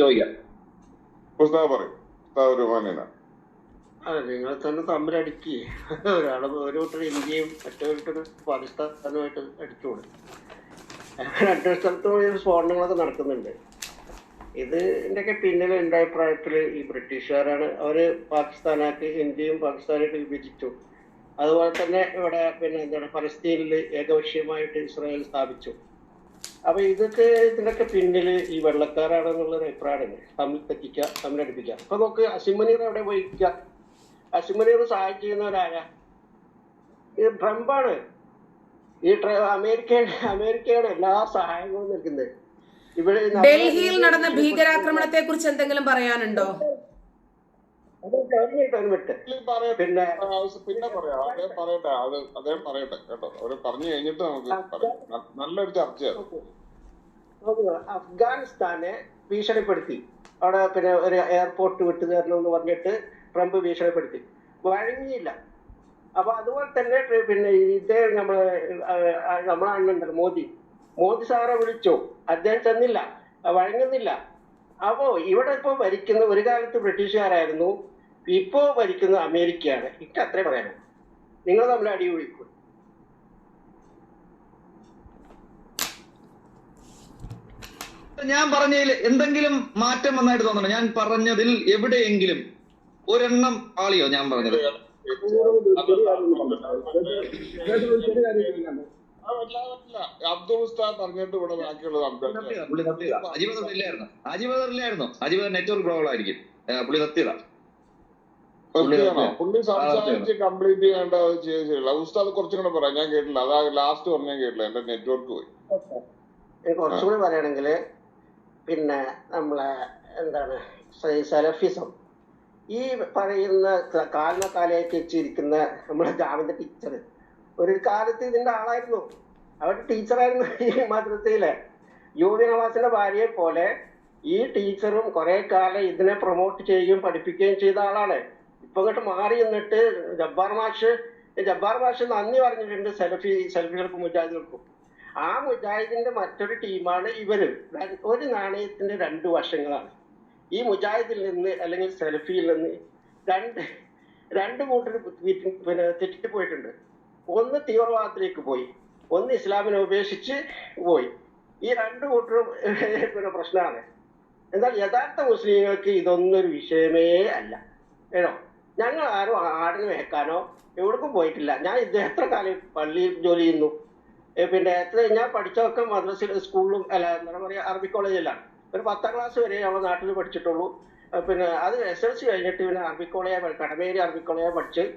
ചോദിക്കാം ഉസ്താവ് പറയും. ഉസ്താദ് ഒരു മാന്യനാണ് അതെ നിങ്ങൾ തന്നെ തമ്മിലടിക്കുക ഒരാൾ ഒരു കൂട്ടർ ഇന്ത്യയും മറ്റൊരു പാകിസ്ഥാനുമായിട്ട് അടിച്ചോളൂ. രണ്ടു സ്ഥലത്തും ഈ സ്ഫോടനങ്ങളൊക്കെ നടക്കുന്നുണ്ട്. ഇത് ഇതിന്റെയൊക്കെ പിന്നിൽ എന്റെ അഭിപ്രായത്തിൽ ഈ ബ്രിട്ടീഷുകാരാണ് അവർ പാകിസ്ഥാനാക്കി ഇന്ത്യയും പാകിസ്ഥാനായിട്ട് വിഭജിച്ചു. അതുപോലെ തന്നെ ഇവിടെ പിന്നെ എന്താണ് ഫലസ്തീനിൽ ഏകപക്ഷീയമായിട്ട് ഇസ്രായേൽ സ്ഥാപിച്ചു. അപ്പൊ ഇതൊക്കെ ഇതിനൊക്കെ പിന്നിൽ ഈ വെള്ളക്കാരാണെന്നുള്ള ഒരു അഭിപ്രായമാണ്. തമ്മിൽ തെറ്റിക്കുക തമ്മിലടിപ്പിക്കുക അപ്പൊ നോക്ക് അസിമനീർ എവിടെ പോയിരിക്കുക അസിമനീർ സഹായം ചെയ്യുന്നവരായ ഇത് ട്രംപാണ്. ഈ ട്ര- അമേരിക്ക അമേരിക്കയുടെ എല്ലാ സഹായങ്ങളും നൽകുന്നത്. ഇവിടെ ഡൽഹിയിൽ നടന്ന ഭീകരാക്രമണത്തെ കുറിച്ച് എന്തെങ്കിലും പറയാനുണ്ടോ. പിന്നെ പിന്നെ പറയാം. അദ്ദേഹം പറയട്ടെ. അത് അദ്ദേഹം പറയട്ടെ കേട്ടോ. അവർ പറഞ്ഞു കഴിഞ്ഞിട്ട് നമുക്ക് പറയാം. നല്ലൊരു ചർച്ചയാണ് അഫ്ഗാനിസ്ഥാനെ ഭീഷണിപ്പെടുത്തി. അവിടെ പിന്നെ ഒരു എയർപോർട്ട് വിട്ടു തരണം എന്ന് പറഞ്ഞിട്ട് ട്രംപ് ഭീഷണിപ്പെടുത്തി. വഴങ്ങിയില്ല. അപ്പൊ അതുപോലെ തന്നെ പിന്നെ ഇതേ നമ്മളെ നമ്മളെ അണ്ണുണ്ടല്ലോ മോദി. മോദി സാറെ വിളിച്ചു. അദ്ദേഹം ചെന്നില്ല. വഴങ്ങുന്നില്ല. അപ്പോ ഇവിടെ ഇപ്പൊ ഭരിക്കുന്ന ഒരു കാലത്ത് ബ്രിട്ടീഷുകാരായിരുന്നു. ഇപ്പോ ഭരിക്കുന്ന അമേരിക്കയാണ്. എനിക്ക് അത്രേ പറയാനുള്ളൂ. നിങ്ങൾ തമ്മിൽ അടി വിളിക്കും ഞാൻ പറഞ്ഞതിൽ എന്തെങ്കിലും മാറ്റം വന്നായിട്ട് തോന്നണം? ഞാൻ പറഞ്ഞതിൽ എവിടെയെങ്കിലും ഒരെണ്ണം ആളിയോ ഞാൻ പറഞ്ഞത്? അബ്ദുൾ ഉസ്താദ് പറഞ്ഞിട്ട് ഇവിടെ ബാക്കിയുള്ളത് അജിബദർ ഇല്ലായിരുന്നു അജിബദർ ഇല്ലായിരുന്നു അജീബ് നെറ്റ്വർക്ക് പ്രോബ്ലം ആയിരിക്കും. പുള്ളി സത്യത. പുള്ളി സംസാരിച്ച് കംപ്ലീറ്റ് ചെയ്യേണ്ട അത് ചെയ്ത് ശരിയല്ല ഉസ്താദ് കുറച്ചും കൂടെ പറയാം. ഞാൻ കേട്ടില്ല. അതാ ലാസ്റ്റ് പറഞ്ഞാൽ കേട്ടില്ല. എന്റെ നെറ്റ്വർക്ക് പോയി. കുറച്ചുകൂടി പറയുകയാണെങ്കിൽ പിന്നെ നമ്മളെ എന്താണ് സെലഫിസം ഈ പറയുന്ന കാലിനെ കാലകാലമായിട്ട് വെച്ചിരിക്കുന്ന നമ്മുടെ ജാമിന്റെ ടീച്ചർ ഒരു കാലത്ത് ഇതിന്റെ ആളായിരുന്നു. അവരുടെ ടീച്ചറായിരുന്നു ഈ മദ്രസയിലെ. യൂതി നവാസിന്റെ ഭാര്യയെ പോലെ ഈ ടീച്ചറും കുറെ കാലം ഇതിനെ പ്രൊമോട്ട് ചെയ്യുകയും പഠിപ്പിക്കുകയും ചെയ്ത ആളാണ്. ഇപ്പൊ ഇങ്ങോട്ട് മാറി നിന്നിട്ട് ജബ്ബാർ മാഷ് ജബ്ബാർ മാഷ് നന്ദി പറഞ്ഞിട്ടുണ്ട് സെൽഫി സെൽഫികൾക്കും മുജാഹിദുകൾക്കും. ആ മുജാഹിദിന്റെ മറ്റൊരു ടീമാണ് ഇവർ. ഒരു നാണയത്തിന്റെ രണ്ട് വശങ്ങളാണ്. ഈ മുജാഹിദിൽ നിന്ന് അല്ലെങ്കിൽ സെൽഫിയിൽ നിന്ന് രണ്ട് രണ്ട് കൂട്ടർ പിന്നെ തെറ്റിട്ട് പോയിട്ടുണ്ട്. ഒന്ന് തീവ്രവാദത്തിലേക്ക് പോയി. ഒന്ന് ഇസ്ലാമിനെ ഉപേക്ഷിച്ച് പോയി. ഈ രണ്ട് കൂട്ടരും പിന്നെ പ്രശ്നമാണ്. എന്നാൽ യഥാർത്ഥ മുസ്ലിങ്ങൾക്ക് ഇതൊന്നും ഒരു വിഷയമേ അല്ല. കേട്ടോ? ഞങ്ങൾ ആരും ആടിന് വെക്കാനോ എവിടേക്കും പോയിട്ടില്ല. ഞാൻ ഇത് എത്ര കാലം പള്ളിയിൽ ജോലി ചെയ്യുന്നു? പിന്നെ ഞാൻ പഠിച്ചതൊക്കെ മദ്രസ സ്കൂളിലും അല്ല എന്താ പറയുക അറബി കോളേജിലാണ്. ഒരു പത്താം ക്ലാസ് വരെ നമ്മൾ നാട്ടിൽ പഠിച്ചിട്ടുള്ളൂ. പിന്നെ അത് എസ് എൽ സി കഴിഞ്ഞിട്ട് പിന്നെ അറബി കോളേജ് കടമേരി അറബി കോളേജ് പഠിച്ച്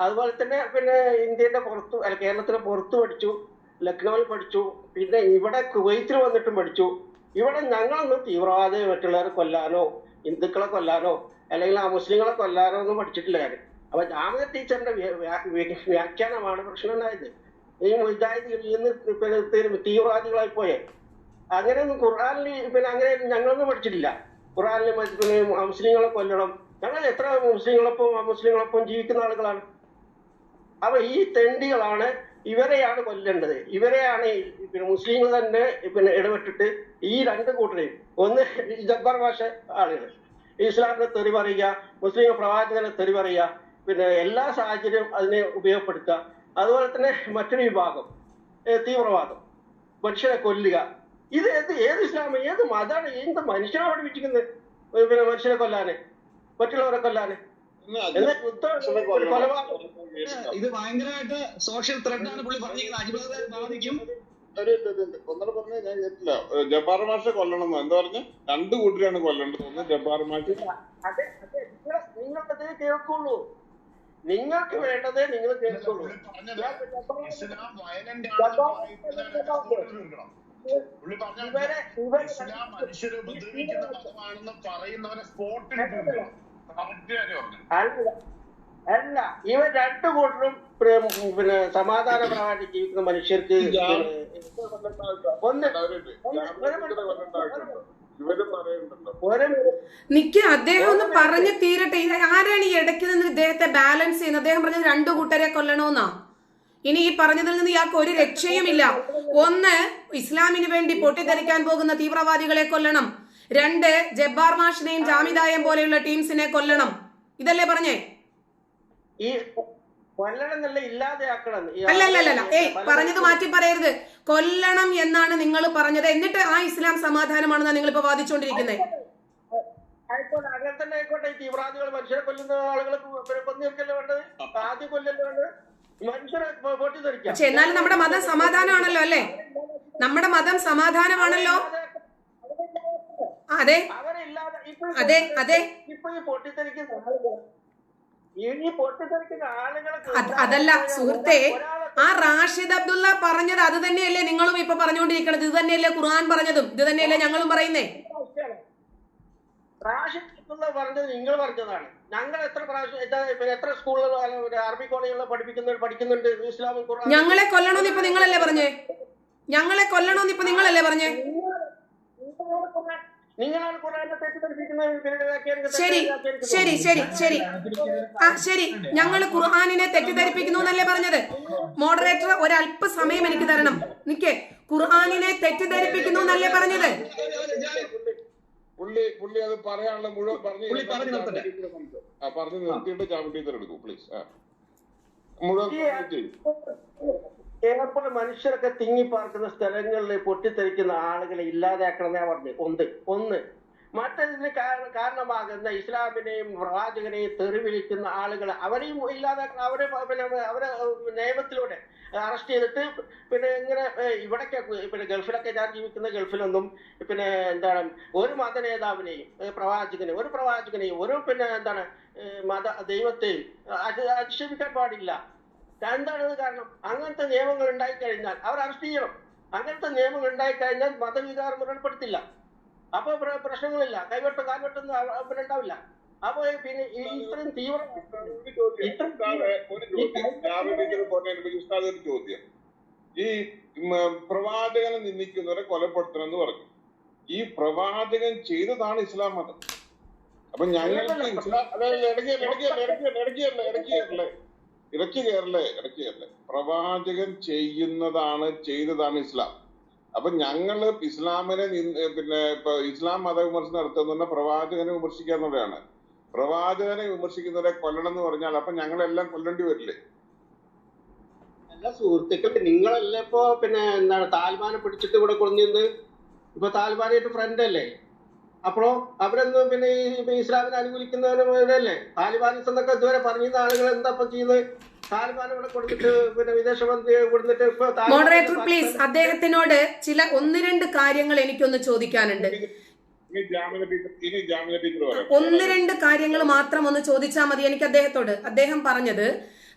അതുപോലെ തന്നെ പിന്നെ ഇന്ത്യയുടെ പുറത്ത് അല്ല കേരളത്തിന് പുറത്ത് പഠിച്ചു ലക്നൌവിൽ പഠിച്ചു പിന്നെ ഇവിടെ കുവൈത്തിൽ വന്നിട്ടും പഠിച്ചു. ഇവിടെ ഞങ്ങളൊന്നും തീവ്രവാദം മറ്റുള്ളവരെ കൊല്ലാനോ ഹിന്ദുക്കളെ കൊല്ലാനോ അല്ലെങ്കിൽ ആ മുസ്ലിങ്ങളെ കൊല്ലാനോ ഒന്നും പഠിച്ചിട്ടില്ല ഞാൻ. അപ്പൊ ജാമിയ ടീച്ചറിന്റെ വ്യ- വ്യാഖ്യാനമാണ് പ്രശ്നം ഉണ്ടായത്. ഈ മുജാഹിദ് ഇന്ന് തീവ്രവാദികളായി പോയേ. അങ്ങനെ ഖുർആാനിൽ പിന്നെ അങ്ങനെ ഞങ്ങളൊന്നും പഠിച്ചിട്ടില്ല. ഖുർആാനിൽ പിന്നെ മുസ്ലിങ്ങളെ കൊല്ലണം. ഞങ്ങൾ എത്ര മുസ്ലിങ്ങളൊപ്പം മുസ്ലിങ്ങളൊപ്പം ജീവിക്കുന്ന ആളുകളാണ്. അപ്പൊ ഈ തെണ്ടികളാണ് ഇവരെയാണ് കൊല്ലേണ്ടത്. ഇവരെയാണ് പിന്നെ മുസ്ലിങ്ങൾ തന്നെ പിന്നെ ഇടപെട്ടിട്ട് ഈ രണ്ട് കൂട്ടരെയും. ഒന്ന് ജബ്ബാർ ഭാഷ ആളുകൾ ഇസ്ലാമിനെ തെറി പറയുക മുസ്ലിം പ്രവാചകനെ തെറി പറയുക പിന്നെ എല്ലാ സാഹചര്യവും അതിനെ ഉപയോഗപ്പെടുത്തുക. അതുപോലെ തന്നെ മറ്റൊരു വിഭാഗം തീവ്രവാദം മനുഷ്യനെ കൊല്ലുക. ഇത് ഏത് ഏത് ഇസ്ലാമ ഏത് മതമാണ് എന്ത് മനുഷ്യനെ പഠിപ്പിച്ചിരിക്കുന്നത് പിന്നെ മനുഷ്യനെ കൊല്ലാന് മറ്റുള്ളവരെ കൊല്ലാന്. ഇത് ഭയങ്കരമായിട്ട് സോഷ്യൽ ത്രെഡ് ആണ് പുള്ളി പറഞ്ഞിരിക്കുന്നത്. അജിബാദ് ബാധിക്കും. ഒരു. ഒന്നുകൂടെ പറഞ്ഞ ഞാൻ കേട്ടില്ല. ജബ്ബാർ മാഷെ കൊല്ലണം എന്നോ എന്താ പറഞ്ഞ? രണ്ട് കൂട്ടരെയാണ് കൊല്ലേണ്ടത് ഒന്ന് ജബ്ബാർ മാഷ്. അത് നിങ്ങൾക്കതേ കേൾക്കുള്ളൂ. നിങ്ങൾക്ക് വേണ്ടത് നിങ്ങൾ കേൾക്കുള്ളൂ. ഇവരെ ഇവരെ അല്ല ഇവ ഇവർ രണ്ടു കൂട്ടരും പിന്നെ സമാധാനപരമായിട്ട് ജീവിക്കുന്ന മനുഷ്യർക്ക് ഒന്ന് ഒരു മണിക്കൂർ നിക്ക് അദ്ദേഹം ഒന്ന് പറഞ്ഞു തീരട്ടെ. ആരാണ് ഈ ഇടയ്ക്ക് നിന്ന് ഇദ്ദേഹത്തെ ബാലൻസ് ചെയ്യുന്നത്? അദ്ദേഹം പറഞ്ഞത് രണ്ടു കൂട്ടരെ കൊല്ലണമെന്നാ ഇനി ഈ പറഞ്ഞതിൽ നിന്ന് ഇയാൾക്ക് ഒരു രക്ഷയുമില്ല. ഒന്ന് ഇസ്ലാമിന് വേണ്ടി പൊട്ടിത്തെറിക്കാൻ പോകുന്ന തീവ്രവാദികളെ കൊല്ലണം. രണ്ട് ജബ്ബാർ മാഷിനെയും ജാമിദായം പോലെയുള്ള ടീംസിനെ കൊല്ലണം. ഇതല്ലേ പറഞ്ഞേ? ഈ കൊല്ലണം എന്നല്ല ഇല്ലാതെയാക്കണം. ഈ അല്ല അല്ല അല്ല അല്ല. ഏയ് പറഞ്ഞത് മാറ്റി പറയരുത്. കൊല്ലണം എന്നാണ് നിങ്ങൾ പറഞ്ഞത്. എന്നിട്ട് ആ ഇസ്ലാം സമാധാനമാണെന്നാണ് നിങ്ങൾ ഇപ്പൊ വാദിച്ചുകൊണ്ടിരിക്കുന്നത് ആയിക്കോട്ടെ അങ്ങനെ തന്നെ ആയിക്കോട്ടെ. ഈ തീവ്രവാദികൾ മനുഷ്യരെ കൊല്ലുന്ന ആളുകൾ കൊന്നിരിക്കല്ലേ വേണ്ടത്? ആദ്യം കൊല്ലല്ലേ വേണ്ടത്? മനുഷ്യരെ പൊട്ടിത്തെറിക്കാം. പക്ഷെ എന്നാലും നമ്മുടെ മതം സമാധാനമാണല്ലോ അല്ലേ? നമ്മുടെ മതം സമാധാനമാണല്ലോ? അതെ. അതെ, അതെ. ഇപ്പൊ ഈ പൊട്ടിത്തെറിക്കുന്ന ആളുകൾ ഈ പൊട്ടിത്തെറിക്കുന്ന ആളുകൾക്ക് അത് അതല്ല സുഹൃത്തെ ആ റാഷിദ് അബ്ദുള്ള പറഞ്ഞത് അത് തന്നെയല്ലേ നിങ്ങളും ഇപ്പൊ പറഞ്ഞുകൊണ്ടിരിക്കണത്? ഇത് തന്നെയല്ലേ ഖുർആൻ പറഞ്ഞതും? ഇത് തന്നെയല്ലേ ഞങ്ങളും പറയുന്നേ? റാഷിദ് അബ്ദുള്ള പറഞ്ഞത് നിങ്ങൾ പറഞ്ഞതാണ്. ഞങ്ങൾ എത്ര പ്രാവശ്യം എത്ര പിന്നെ അറബി കോളേജുകളിൽ പഠിപ്പിക്കുന്നുണ്ട് പഠിക്കുന്നുണ്ട് ഇസ്ലാമിക് ഖുർആൻ? ഞങ്ങളെ കൊല്ലണമെന്ന് ഇപ്പൊ നിങ്ങളല്ലേ പറഞ്ഞേ? ഞങ്ങളെ കൊല്ലണമെന്ന് ഇപ്പൊ നിങ്ങളല്ലേ പറഞ്ഞേ? ശരി ശരി ശരി ശരി. ആ ശരി. ഞങ്ങൾ ഖുർആാനിനെ തെറ്റിദ്ധരിപ്പിക്കുന്നു എന്നല്ലേ പറഞ്ഞത്? മോഡറേറ്റർ ഒരല്പ സമയം എനിക്ക് തരണം. നിക്കേ. ഖുർആാനിനെ തെറ്റിദ്ധരിപ്പിക്കുന്നു എന്നല്ലേ പറഞ്ഞത്? പുള്ളി പുള്ളി അത് പറയാനുള്ള മുഴുവൻ പറഞ്ഞു പറഞ്ഞു നിർത്തട്ടെ. ആ പറഞ്ഞു നിർത്തിയിട്ട് ചാമ്പ്യൻ ടീച്ചർ എടുക്കും പ്ലീസ് ആ. മുഴുവൻ ഏറെക്കുറെ മനുഷ്യരൊക്കെ തിങ്ങിപ്പാർക്കുന്ന സ്ഥലങ്ങളിൽ പൊട്ടിത്തെറിക്കുന്ന ആളുകളെ ഇല്ലാതാക്കണമെന്നാ പറഞ്ഞു. ഒന്ന് ഒന്ന്. മറ്റതിന് കാര- കാരണമാകുന്ന ഇസ്ലാമിനെയും പ്രവാചകനെയും തെറിവിളിക്കുന്ന ആളുകൾ അവരെയും ഇല്ലാതാക്കണം അവരെ പിന്നെ അവരെ നിയമത്തിലൂടെ അറസ്റ്റ് ചെയ്തിട്ട് പിന്നെ ഇങ്ങനെ ഇവിടൊക്കെ പിന്നെ ഗൾഫിലൊക്കെ ഞാൻ ജീവിക്കുന്ന ഗൾഫിലൊന്നും പിന്നെ എന്താണ് ഒരു മത നേതാവിനെയും പ്രവാചകനെയും ഒരു പ്രവാചകനെയും ഒരു പിന്നെ എന്താണ് മത ദൈവത്തെയും അത് അധിക്ഷേപിക്കാൻ പാടില്ല. ഇത് കാരണം. അങ്ങനത്തെ നിയമങ്ങൾ ഉണ്ടായിക്കഴിഞ്ഞാൽ അവർ അറസ്റ്റ് ചെയ്യണം. അങ്ങനത്തെ നിയമങ്ങൾ ഉണ്ടായിക്കഴിഞ്ഞാൽ മതവികാരം മുരൾപ്പെടുത്തില്ല അപ്പൊ പ്രശ്നങ്ങളില്ല. കൈവെട്ട് കാൽവെട്ടൊന്നും അവ- ഉണ്ടാവില്ല അപ്പൊ പിന്നെ ഇത്രയും തീവ്ര ഒരു ചോദ്യം. ഈ പ്രവാചകനെ നിന്ദിക്കുന്നവരെ കൊലപ്പെടുത്തണമെന്ന് പറഞ്ഞു. ഈ പ്രവാചകൻ ചെയ്തതാണ് ഇസ്ലാം മതം. അപ്പൊ ഞങ്ങൾക്ക് ഇസ്ലാം അതായത് ഇടയ്ക്ക് ഇടയ്ക്ക് ഇടയ്ക്ക് ഇടയ്ക്ക് കയറല്ലേ ഇടയ്ക്ക് കയറല്ലേ പ്രവാചകൻ ചെയ്യുന്നതാണ് ചെയ്തതാണ് ഇസ്ലാം. അപ്പൊ ഞങ്ങൾ ഇസ്ലാമിനെ പിന്നെ ഇപ്പൊ ഇസ്ലാം മതവിമർശനം നടത്തുന്ന പ്രവാചകനെ വിമർശിക്കാന്നുള്ളതാണ് പ്രവാചകനെ വിമർശിക്കുന്നവരെ കൊല്ലണം എന്ന് പറഞ്ഞാൽ അപ്പൊ ഞങ്ങളെല്ലാം കൊല്ലേണ്ടി വരില്ലേ? അല്ല സുഹൃത്തുക്കൾ നിങ്ങളല്ലേ ഇപ്പൊ പിന്നെ എന്താണ് താലിബാനെ പിടിച്ചിട്ട് ഇവിടെ കൊണ്ടുവന്ന് ഇപ്പൊ താലിബാനായിട്ട് ഫ്രണ്ട് അല്ലേ? അപ്പോ അവരെന്ന് പിന്നെ ഈ ഇസ്ലാമിനെ അനുകൂലിക്കുന്നവരല്ലേ താലിബാനിസം എന്നൊക്കെ ഇതുവരെ പറഞ്ഞിരുന്ന ആളുകൾ എന്താ ഇപ്പൊ ചെയ്യുന്നത്? താലിബാൻ ഇവിടെ കൊടുത്തിട്ട് പിന്നെ വിദേശമന്ത്രി കൊടുത്തിട്ട് ഇപ്പൊ മോഡറേറ്റർ പ്ലീസ് അദ്ദേഹത്തിനോട് ചില ഒന്ന് രണ്ട് കാര്യങ്ങൾ എനിക്കൊന്ന് ചോദിക്കാനുണ്ട്. ഒന്ന് രണ്ട് കാര്യങ്ങൾ മാത്രം ഒന്ന് ചോദിച്ചാൽ മതി എനിക്ക് അദ്ദേഹത്തോട്. അദ്ദേഹം പറഞ്ഞത്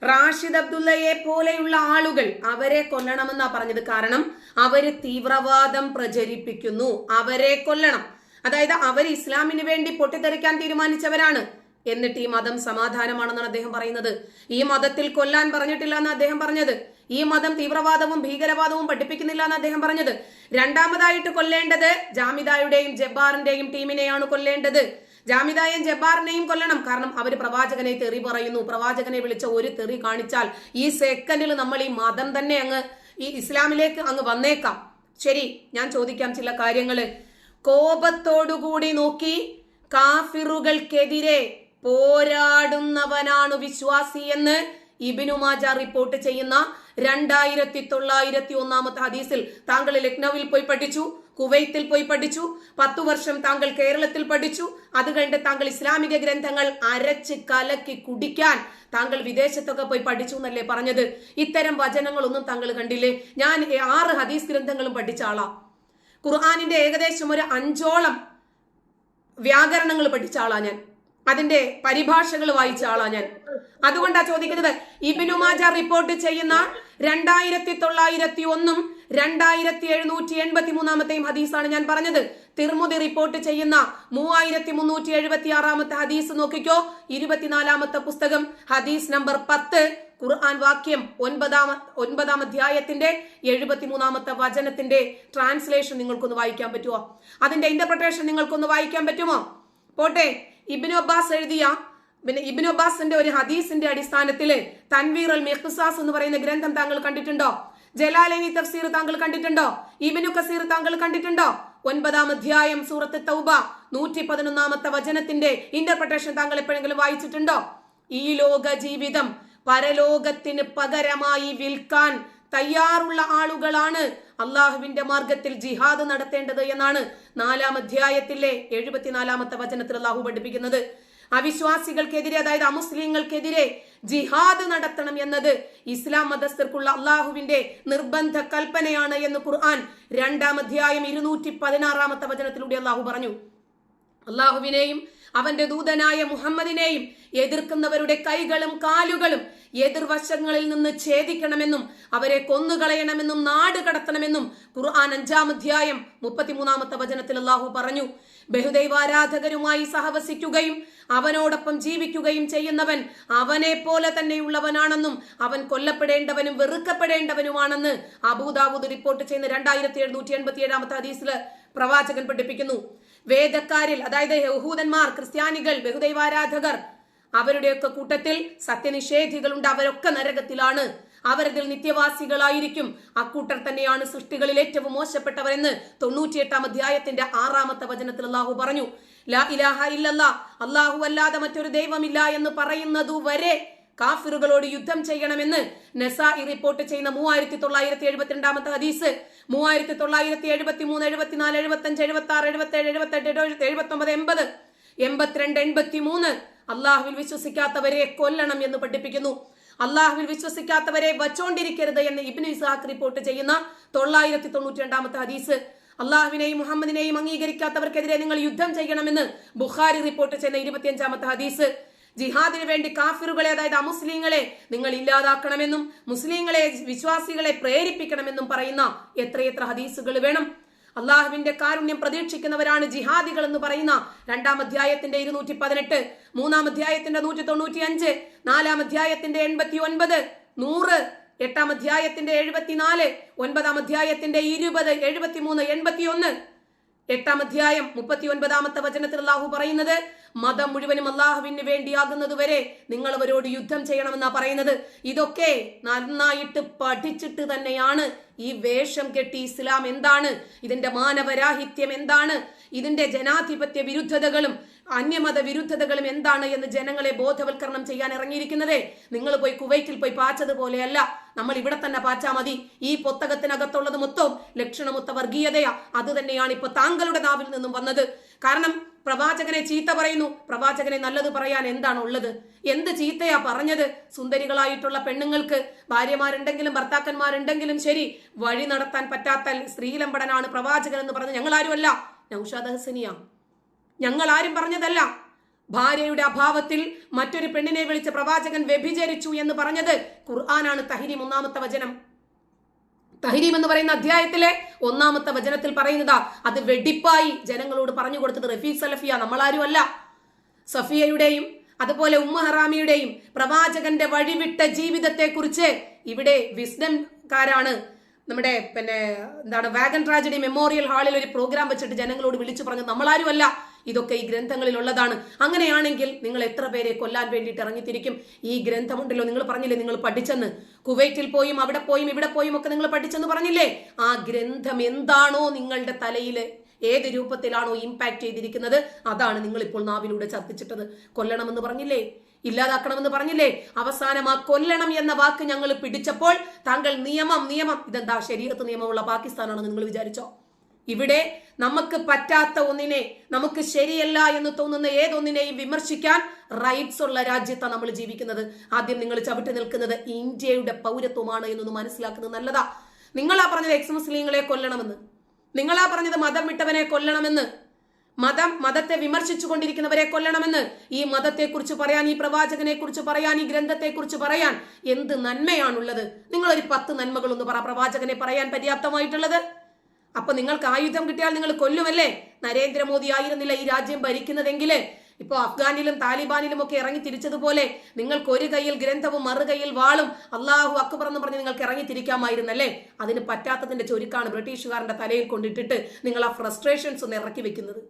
റാഷിദ് അബ്ദുള്ളയെ പോലെയുള്ള ആളുകൾ അവരെ കൊല്ലണമെന്നാ പറഞ്ഞത്. കാരണം അവർ തീവ്രവാദം പ്രചരിപ്പിക്കുന്നു. അവരെ കൊല്ലണം. അതായത് അവർ ഇസ്ലാമിന് വേണ്ടി പൊട്ടിത്തെറിക്കാൻ തീരുമാനിച്ചവരാണ്. എന്നിട്ട് ഈ മതം സമാധാനമാണെന്നാണ് അദ്ദേഹം പറയുന്നത്. ഈ മതത്തിൽ കൊല്ലാൻ പറഞ്ഞിട്ടില്ല എന്ന് അദ്ദേഹം പറഞ്ഞത്. ഈ മതം തീവ്രവാദവും ഭീകരവാദവും പഠിപ്പിക്കുന്നില്ല എന്ന് അദ്ദേഹം പറഞ്ഞത്. രണ്ടാമതായിട്ട് കൊല്ലേണ്ടത് ജാമിദായുടെയും ജബ്ബാറിന്റെയും ടീമിനെയാണ് കൊല്ലേണ്ടത്. ജാമിദായും ജബ്ബാറിനെയും കൊല്ലണം. കാരണം അവർ പ്രവാചകനെ തെറി പറയുന്നു. പ്രവാചകനെ വിളിച്ച ഒരു തെറി കാണിച്ചാൽ ഈ സെക്കൻഡിൽ നമ്മൾ ഈ മതം തന്നെ അങ്ങ് ഈ ഇസ്ലാമിലേക്ക് അങ്ങ് വന്നേക്കാം. ശരി ഞാൻ ചോദിക്കാം ചില കാര്യങ്ങൾ. കോപത്തോടുകൂടി നോക്കി കാഫിറുകൾക്കെതിരെ പോരാടുന്നവനാണ് വിശ്വാസി എന്ന് ഇബിനുമാജ റിപ്പോർട്ട് ചെയ്യുന്ന രണ്ടായിരത്തി തൊള്ളായിരത്തി ഒന്നാമത്തെ ഹദീസിൽ താങ്കൾ ലക്നൌവിൽ പോയി പഠിച്ചു കുവൈത്തിൽ പോയി പഠിച്ചു പത്തു വർഷം താങ്കൾ കേരളത്തിൽ പഠിച്ചു. അത് കഴിഞ്ഞ് താങ്കൾ ഇസ്ലാമിക ഗ്രന്ഥങ്ങൾ അരച്ച് കലക്കി കുടിക്കാൻ താങ്കൾ വിദേശത്തൊക്കെ പോയി പഠിച്ചു എന്നല്ലേ പറഞ്ഞത്? ഇത്തരം വചനങ്ങളൊന്നും താങ്കൾ കണ്ടില്ലേ? ഞാൻ ആറ് ഹദീസ് ഗ്രന്ഥങ്ങളും പഠിച്ച ആളാ. ഖുർആാനിന്റെ ഏകദേശം ഒരു അഞ്ചോളം വ്യാകരണങ്ങൾ പഠിച്ച ആളാ ഞാൻ. അതിന്റെ പരിഭാഷകൾ വായിച്ച ആളാ ഞാൻ. അതുകൊണ്ടാ ചോദിക്കുന്നത് ഇബിനുമാജ റിപ്പോർട്ട് ചെയ്യുന്ന രണ്ടായിരത്തി തൊള്ളായിരത്തി ഒന്നും രണ്ടായിരത്തി എഴുന്നൂറ്റി എൺപത്തി മൂന്നാമത്തെയും ഹദീസാണ് ഞാൻ പറഞ്ഞത്. തിർമുതി റിപ്പോർട്ട് ചെയ്യുന്ന മൂവായിരത്തി മുന്നൂറ്റി എഴുപത്തി ആറാമത്തെ ഹദീസ് നോക്കിക്കോ. ഇരുപത്തിനാലാമത്തെ പുസ്തകം ഹദീസ് നമ്പർ പത്ത്. ഖുർആൻ വാക്യം ഒൻപതാമ ഒൻപതാം അധ്യായത്തിന്റെ എഴുപത്തിമൂന്നാമത്തെ വചനത്തിന്റെ ട്രാൻസ്ലേഷൻ നിങ്ങൾക്കൊന്ന് വായിക്കാൻ പറ്റുമോ അതിന്റെ ഇന്റർപ്രിട്ടേഷൻ നിങ്ങൾക്കൊന്ന് വായിക്കാൻ പറ്റുമോ? പോട്ടെ. ഇബിൻ അബ്ബാസ് എഴുതിയ പിന്നെ ഇബിൻ അബ്ബാസിന്റെ ഒരു ഹദീസിന്റെ അടിസ്ഥാനത്തിൽ തൻവീർ അൽ മെഹ്സാസ് എന്ന് പറയുന്ന ഗ്രന്ഥം താങ്കൾ കണ്ടിട്ടുണ്ടോ? ജലാലനി തഫ്സീർ താങ്കൾ കണ്ടിട്ടുണ്ടോ? ഇബിനു കസീർ താങ്കൾ കണ്ടിട്ടുണ്ടോ? ഒൻപതാം അധ്യായം സൂറത്ത് തൗബ നൂറ്റി പതിനൊന്നാമത്തെ വചനത്തിന്റെ ഇന്റർപ്രിട്ടേഷൻ താങ്കൾ എപ്പോഴെങ്കിലും വായിച്ചിട്ടുണ്ടോ? ഈ ലോക ജീവിതം പരലോകത്തിന് പകരമായി വിൽക്കാൻ തയ്യാറുള്ള ആളുകളാണ് അള്ളാഹുവിന്റെ മാർഗത്തിൽ ജിഹാദ് നടത്തേണ്ടത് എന്നാണ് നാലാം അധ്യായത്തിലെ എഴുപത്തിനാലാമത്തെ വചനത്തിൽ അള്ളാഹു പഠിപ്പിക്കുന്നത്. അവിശ്വാസികൾക്കെതിരെ അതായത് അമുസ്ലിങ്ങൾക്കെതിരെ ജിഹാദ് നടത്തണം എന്നത് ഇസ്ലാം മതസ്ഥർക്കുള്ള അള്ളാഹുവിന്റെ നിർബന്ധ കൽപ്പനയാണ് എന്ന് ഖുർആൻ രണ്ടാം അധ്യായം ഇരുന്നൂറ്റി പതിനാറാമത്തെ വചനത്തിലൂടെ അള്ളാഹു പറഞ്ഞു. അള്ളാഹുവിനെയും അവന്റെ ദൂതനായ മുഹമ്മദിനെയും എതിർക്കുന്നവരുടെ കൈകളും കാലുകളും എതിർവശങ്ങളിൽ നിന്ന് ഛേദിക്കണമെന്നും അവരെ കൊന്നുകളയണമെന്നും നാട് കടത്തണമെന്നും ഖുർആൻ അഞ്ചാം അധ്യായം മുപ്പത്തിമൂന്നാമത്തെ വചനത്തിൽ അള്ളാഹു പറഞ്ഞു. ബഹുദൈവാരാധകരുമായി സഹവസിക്കുകയും അവനോടൊപ്പം ജീവിക്കുകയും ചെയ്യുന്നവൻ അവനെ പോലെ തന്നെയുള്ളവനാണെന്നും അവൻ കൊല്ലപ്പെടേണ്ടവനും വെറുക്കപ്പെടേണ്ടവനുമാണെന്ന് അബൂദാബൂദ് റിപ്പോർട്ട് ചെയ്യുന്ന രണ്ടായിരത്തി എഴുന്നൂറ്റി എൺപത്തി ഏഴാമത്തെ ഹദീസിൽ പ്രവാചകൻ പഠിപ്പിക്കുന്നു. വേദക്കാരിൽ അതായത് യഹൂദന്മാർ ക്രിസ്ത്യാനികൾ ബഹുദൈവാരാധകർ അവരുടെയൊക്കെ കൂട്ടത്തിൽ സത്യനിഷേധികളുണ്ട്. അവരൊക്കെ നരകത്തിലാണ്. അവരതിൽ നിത്യവാസികളായിരിക്കും. അക്കൂട്ടർ തന്നെയാണ് സൃഷ്ടികളിൽ ഏറ്റവും മോശപ്പെട്ടവരെന്ന് തൊണ്ണൂറ്റിയെട്ടാം അധ്യായത്തിന്റെ ആറാമത്തെ വചനത്തിൽ അള്ളാഹു പറഞ്ഞു. ഇലാഹ ഇല്ലല്ല അള്ളാഹു അല്ലാതെ മറ്റൊരു ദൈവമില്ല എന്ന് പറയുന്നതു വരെ കാഫിറുകളോട് യുദ്ധം ചെയ്യണമെന്ന് നസായി റിപ്പോർട്ട് ചെയ്യുന്ന മൂവായിരത്തി തൊള്ളായിരത്തി എഴുപത്തിരണ്ടാമത്തെ ഹദീസ്. മൂവായിരത്തി തൊള്ളായിരത്തി എഴുപത്തി മൂന്ന് എഴുപത്തിനാല് എഴുപത്തി അഞ്ച് എഴുപത്തി ആറ് എഴുപത്തി ഏഴ് എഴുപത്തി എട്ട് എഴുപത്തി ഒമ്പത് എൺപത് എൺപത്തിരണ്ട് എൺപത്തി മൂന്ന് അള്ളാഹുവിൽ വിശ്വസിക്കാത്തവരെ കൊല്ലണം എന്ന് പഠിപ്പിക്കുന്നു. അള്ളാഹുവിൽ വിശ്വസിക്കാത്തവരെ വച്ചോണ്ടിരിക്കരുത് എന്ന് ഇബ്നു ഇസാഖ് റിപ്പോർട്ട് ചെയ്യുന്ന തൊള്ളായിരത്തി തൊണ്ണൂറ്റി രണ്ടാമത്തെ ഹദീസ്. അള്ളാഹുവിനെയും മുഹമ്മദിനെയും അംഗീകരിക്കാത്തവർക്കെതിരെ നിങ്ങൾ യുദ്ധം ചെയ്യണമെന്ന് ബുഖാരി റിപ്പോർട്ട് ചെയ്യുന്ന ഇരുപത്തിയഞ്ചാമത്തെ ഹദീസ്. ജിഹാദിന് വേണ്ടി കാഫിറുകളെ അതായത് അമുസ്ലിങ്ങളെ നിങ്ങൾ ഇല്ലാതാക്കണമെന്നും മുസ്ലിങ്ങളെ വിശ്വാസികളെ പ്രേരിപ്പിക്കണമെന്നും പറയുന്ന എത്രയെത്ര ഹദീസുകൾ വേണം. അള്ളാഹുവിന്റെ കാരുണ്യം പ്രതീക്ഷിക്കുന്നവരാണ് ജിഹാദികൾ എന്ന് പറയുന്ന രണ്ടാം അധ്യായത്തിന്റെ ഇരുന്നൂറ്റി പതിനെട്ട് മൂന്നാം അധ്യായത്തിന്റെ നൂറ്റി തൊണ്ണൂറ്റി അഞ്ച് നാലാം അധ്യായത്തിന്റെ എൺപത്തി ഒൻപത് നൂറ് എട്ടാം അധ്യായത്തിന്റെ എഴുപത്തിനാല് ഒൻപതാം അധ്യായത്തിന്റെ ഇരുപത് എഴുപത്തിമൂന്ന് എൺപത്തിയൊന്ന്. എട്ടാം അധ്യായം മുപ്പത്തി ഒൻപതാമത്തെ വചനത്തിൽ അള്ളാഹു പറയുന്നത് മതം മുഴുവനും അള്ളാഹുവിന് വേണ്ടിയാകുന്നത് വരെ നിങ്ങൾ അവരോട് യുദ്ധം ചെയ്യണമെന്നാ പറയുന്നത്. ഇതൊക്കെ നന്നായിട്ട് പഠിച്ചിട്ട് തന്നെയാണ് ഈ വേഷം കെട്ടി ഇസ്ലാം എന്താണ് ഇതിന്റെ മാനവരാഹിത്യം എന്താണ് ഇതിന്റെ ജനാധിപത്യ വിരുദ്ധതകളും അന്യമത വിരുദ്ധതകളും എന്താണ് എന്ന് ജനങ്ങളെ ബോധവൽക്കരണം ചെയ്യാൻ ഇറങ്ങിയിരിക്കുന്നതേ. നിങ്ങൾ പോയി കുവൈറ്റിൽ പോയി പാച്ചതുപോലെയല്ല നമ്മൾ ഇവിടെ തന്നെ പാച്ചാ മതി. ഈ പുസ്തകത്തിനകത്തുള്ളത് മൊത്തവും ലക്ഷണമൊത്ത വർഗീയതയാ. അത് തന്നെയാണ് ഇപ്പൊ താങ്കളുടെ നാവിൽ നിന്നും വന്നത്. കാരണം പ്രവാചകനെ ചീത്ത പറയുന്നു. പ്രവാചകനെ നല്ലത് പറയാൻ എന്താണ് ഉള്ളത്? എന്ത് ചീത്തയാ പറഞ്ഞത്? സുന്ദരികളായിട്ടുള്ള പെണ്ണുങ്ങൾക്ക് ഭാര്യമാരുണ്ടെങ്കിലും ഭർത്താക്കന്മാരുണ്ടെങ്കിലും ശരി വഴി നടത്താൻ പറ്റാത്ത സ്ത്രീലമ്പടനാണ് പ്രവാചകൻ എന്ന് പറഞ്ഞ് ഞങ്ങൾ ആരുമല്ല നൌഷാദ് ഞങ്ങൾ ആരും പറഞ്ഞതല്ല. ഭാര്യയുടെ അഭാവത്തിൽ മറ്റൊരു പെണ്ണിനെ വിളിച്ച് പ്രവാചകൻ വ്യഭിചരിച്ചു എന്ന് പറഞ്ഞത് ഖുർആനാണ് തഹിരി മൂന്നാമത്തെ വചനം. തഹരീം എന്ന് പറയുന്ന അധ്യായത്തിലെ ഒന്നാമത്തെ വചനത്തിൽ പറയുന്നതാ അത് വെടിപ്പായി ജനങ്ങളോട് പറഞ്ഞു കൊടുത്തത് റഫീഖ് സലഫിയ. നമ്മളാരുമല്ല. സഫിയയുടെയും അതുപോലെ ഉമ്മ ഹറാമിയുടെയും പ്രവാചകന്റെ വഴിവിട്ട ജീവിതത്തെക്കുറിച്ച് ഇവിടെ വിസ്ഡംകാരാണ് നമ്മുടെ പിന്നെ എന്താണ് വാഗൻ ട്രാജഡി മെമ്മോറിയൽ ഹാളിൽ ഒരു പ്രോഗ്രാം വെച്ചിട്ട് ജനങ്ങളോട് വിളിച്ചു പറഞ്ഞു നമ്മളാരുമല്ല. ഇതൊക്കെ ഈ ഗ്രന്ഥങ്ങളിൽ ഉള്ളതാണ് അങ്ങനെയാണെങ്കിൽ നിങ്ങൾ എത്ര പേരെ കൊല്ലാൻ വേണ്ടിയിട്ട് ഇറങ്ങിത്തിരിക്കും? ഈ ഗ്രന്ഥമുണ്ടല്ലോ നിങ്ങൾ പറഞ്ഞില്ലേ നിങ്ങൾ പഠിച്ചെന്ന്. കുവൈറ്റിൽ പോയും അവിടെ പോയും ഇവിടെ പോയും ഒക്കെ നിങ്ങൾ പഠിച്ചെന്ന് പറഞ്ഞില്ലേ? ആ ഗ്രന്ഥം എന്താണോ നിങ്ങളുടെ തലയിൽ ഏത് രൂപത്തിലാണോ ഇമ്പാക്ട് ചെയ്തിരിക്കുന്നത്? അതാണ് നിങ്ങൾ ഇപ്പോൾ നാവിലൂടെ ചർച്ചിച്ചിട്ടത് കൊല്ലണമെന്ന് പറഞ്ഞില്ലേ? ഇല്ലാതാക്കണമെന്ന് പറഞ്ഞില്ലേ? അവസാനം ആ കൊല്ലണം എന്ന വാക്ക് ഞങ്ങൾ പിടിച്ചപ്പോൾ താങ്കൾ നിയമം നിയമം. ഇതെന്താ ശരീരത്ത് നിയമമുള്ള പാകിസ്ഥാനാണെന്ന് നിങ്ങൾ വിചാരിച്ചോ? ഇവിടെ നമുക്ക് പറ്റാത്ത ഒന്നിനെ നമുക്ക് ശരിയല്ല എന്ന് തോന്നുന്ന ഏതൊന്നിനെയും വിമർശിക്കാൻ റൈറ്റ്സ് ഉള്ള രാജ്യത്താണ് നമ്മൾ ജീവിക്കുന്നത്. ആദ്യം നിങ്ങൾ ചവിട്ടി നിൽക്കുന്നത് ഇന്ത്യയുടെ പൗരത്വമാണ് എന്നൊന്ന് മനസ്സിലാക്കുന്നത് നല്ലതാ. നിങ്ങളാ പറഞ്ഞത് എക്സ് മുസ്ലിങ്ങളെ കൊല്ലണമെന്ന്. നിങ്ങളാ പറഞ്ഞത് മതം വിട്ടവനെ കൊല്ലണമെന്ന്. മതം മതത്തെ വിമർശിച്ചു കൊണ്ടിരിക്കുന്നവരെ കൊല്ലണമെന്ന് ഈ മതത്തെക്കുറിച്ച് പറയാൻ ഈ പ്രവാചകനെ കുറിച്ച് പറയാൻ ഈ ഗ്രന്ഥത്തെക്കുറിച്ച് പറയാൻ എന്ത് നന്മയാണുള്ളത്? ഒരു പത്ത് നന്മകളൊന്ന് പറ പ്രവാചകനെ പറയാൻ പര്യാപ്തമായിട്ടുള്ളത്? അപ്പൊ നിങ്ങൾക്ക് ആയുധം കിട്ടിയാൽ നിങ്ങൾ കൊല്ലുമല്ലേ? നരേന്ദ്രമോദി ആയിരുന്നില്ല ഈ രാജ്യം ഭരിക്കുന്നതെങ്കിൽ ഇപ്പൊ അഫ്ഗാനിലും താലിബാനിലും ഒക്കെ ഇറങ്ങി തിരിച്ചതുപോലെ നിങ്ങൾക്ക് ഒരു കയ്യിൽ ഗ്രന്ഥവും മറുകയിൽ വാളും അള്ളാഹു അക്ബർ എന്ന് പറഞ്ഞ് നിങ്ങൾക്ക് ഇറങ്ങി തിരിക്കാമായിരുന്നല്ലേ? അതിന് പറ്റാത്തതിന്റെ ചുരുക്കാണ് ബ്രിട്ടീഷുകാരന്റെ തലയിൽ കൊണ്ടിട്ടിട്ട് നിങ്ങൾ ആ ഫ്രസ്ട്രേഷൻസ് ഒന്ന് ഇറക്കി വെക്കുന്നത്.